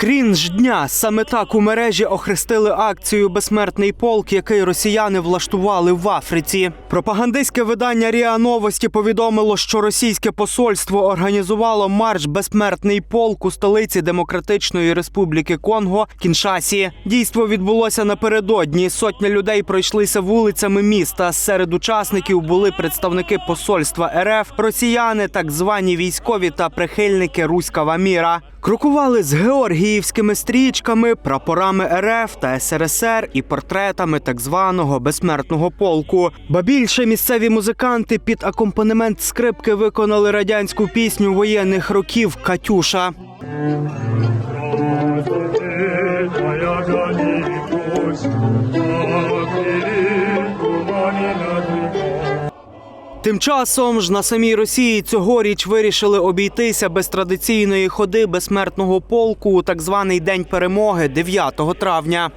День ж дня саме так у мережі охрестили акцію Безсмертний полк, який росіяни влаштували в Африці. Пропагандистське видання Ріа Новості повідомило, що російське посольство організувало марш Безсмертний полк у столиці Демократичної Республіки Конго Кіншасі. Дійство відбулося напередодні. Сотня людей пройшлися вулицями міста. Серед учасників були представники посольства РФ, росіяни, так звані військові та прихильники руського міра. Крокували з георгіївськими стрічками, прапорами РФ та СРСР і портретами так званого безсмертного полку. Ба більше місцеві музиканти під акомпанемент скрипки виконали радянську пісню воєнних років Катюша. Тим часом ж на самій Росії цьогоріч вирішили обійтися без традиційної ходи безсмертного полку у так званий День перемоги 9 травня.